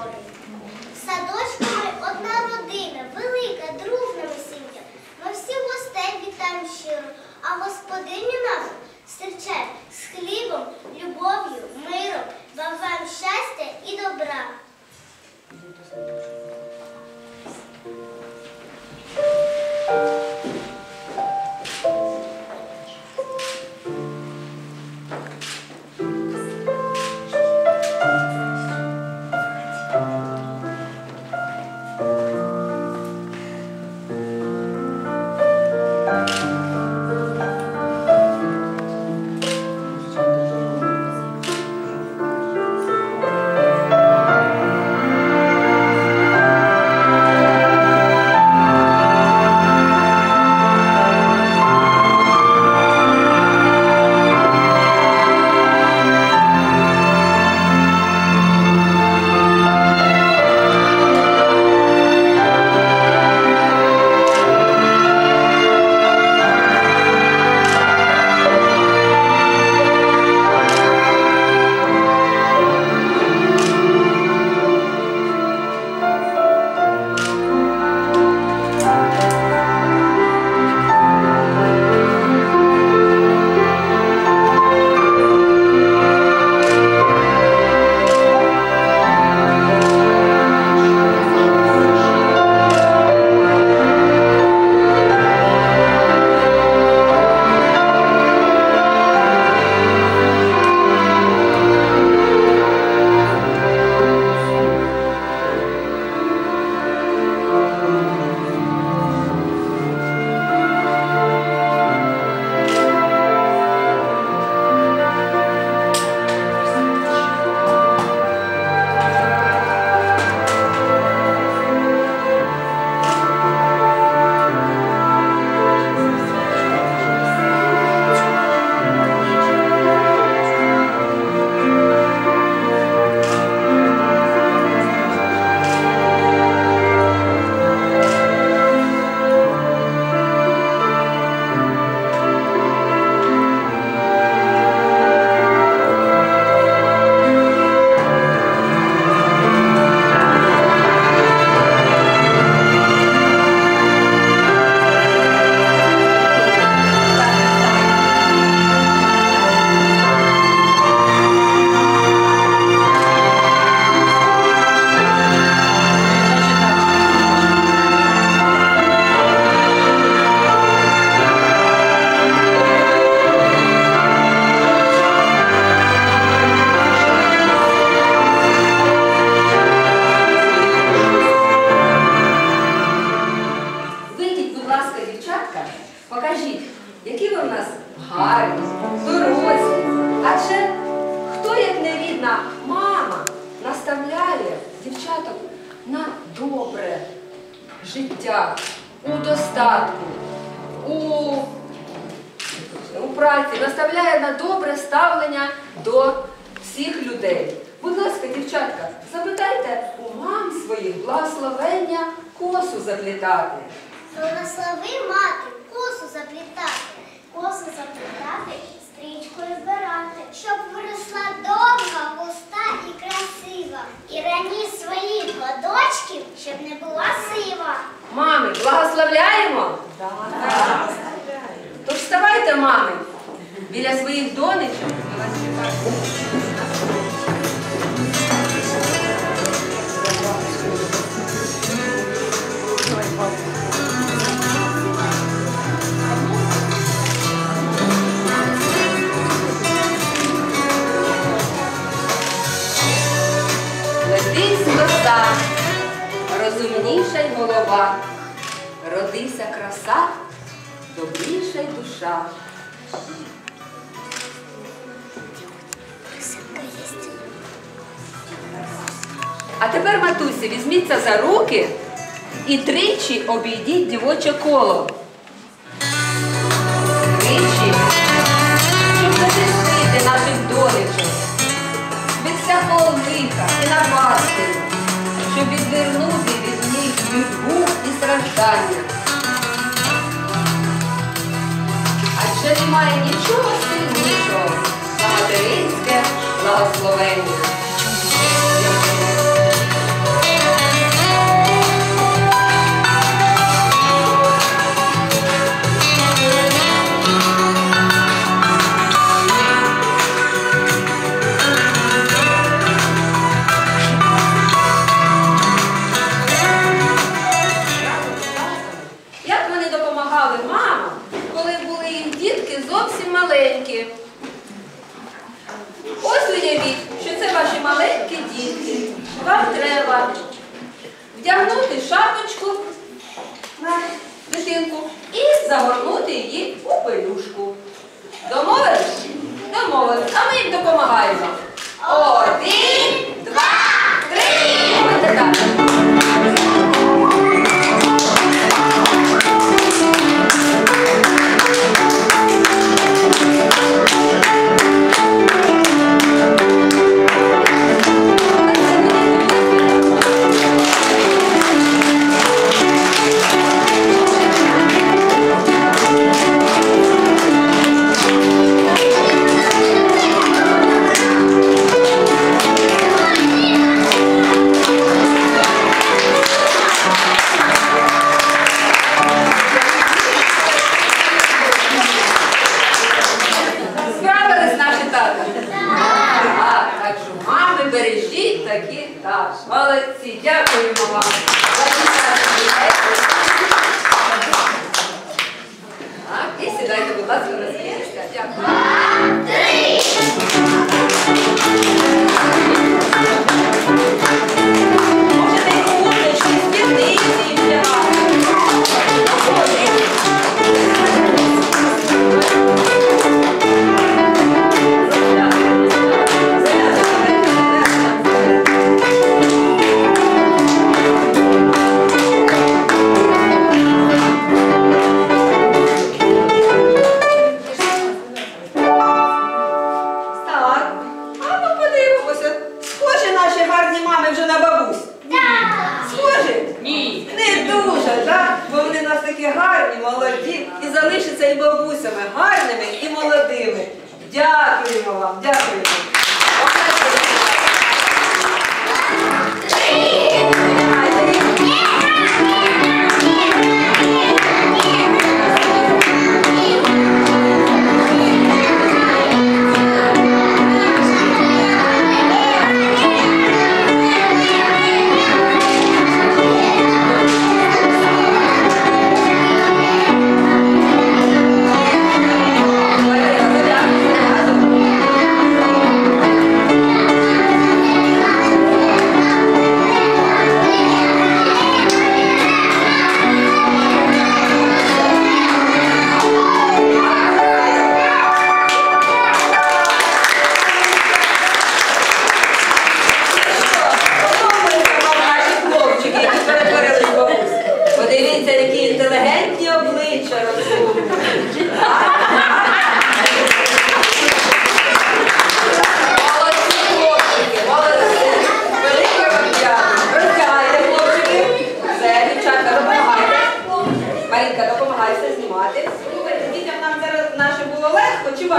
природи. В гарні, дорослі. Адже хто, як не рідна мама, наставляє дівчаток на добре життя, у достатку, у, у праці, наставляє на добре ставлення до всіх людей. Будь ласка, дівчатка, запитайте у мам своїх благословення косу заплітати. Благослови мати, косу заплітати, косу заплітати, стрічкою збирати, щоб виросла довга, густа і красива. І рані своїх ладочків, щоб не була сива. Мами, благословляємо? Так. Тож вставайте, мами, біля своїх донечок. Родися краса, добріша й душа. А тепер, матусі, візьміться за руки і тричі обійдіть дівоче коло. Тричі, щоб захистити наших донечок від всякого лиха і напасти, щоб відвернути від них юрбу і страждання. Немає нічого сильнішого за материнське благословення. Вдягнути шапочку на дитинку і загорнути її у пелюшку. Домовились? Домовились. А ми їм допомагаємо. Один, два, три.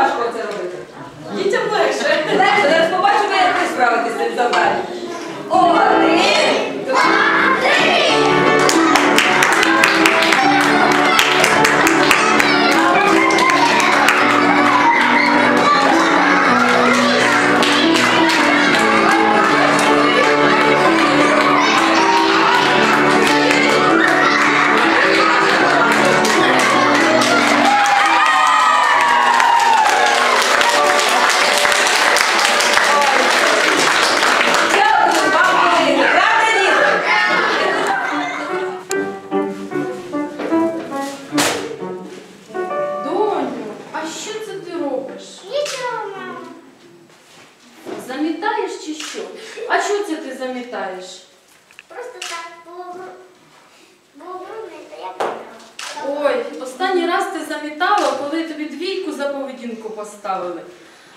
Важко це робити? Дітям легше. Зараз побачимо, як ви справитесь з цим завданням. Один, Замітаєш чи що? А що це ти замітаєш? Просто так було було брудно, то я прибрала. Ой, останній раз ти замітала, коли тобі двійку за поведінку поставили.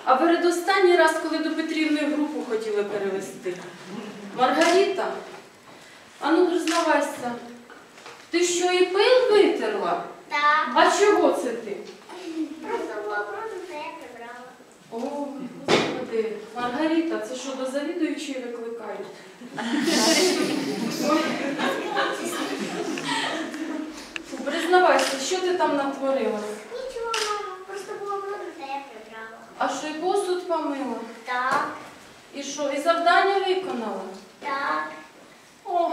А передостанній раз, коли до Петрівни групу хотіли перевести. Маргарита, а ну признавайся, ти що і пил витерла? Так. А чого це ти? Просто було брудно, то я прибрала. О, господи, Маргарита, це що до завідуючої викликають? Признавайся, що ти там натворила? Нічого, мамо, просто було брудно, то я прибрала. А що і посуд помила? Так, І що, і завдання виконала? так. О,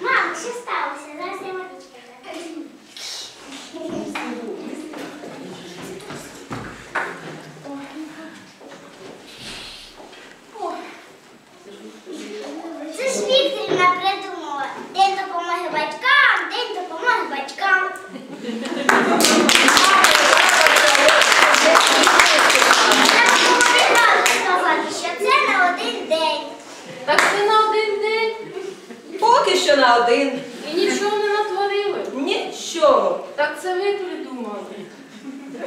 Мам, що сталося? Зараз я водички. На один. І нічого не натворили. Нічого. Так це ви придумали.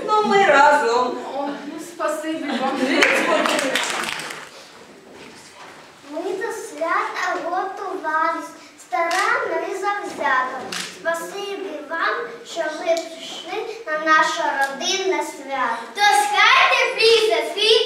Ну ми разом. О, ну спасибі вам. Ми до свята готувались, старанно і завзято. Спасибі вам, що ви прийшли на наше родинне свято. Тож хай тепліше світ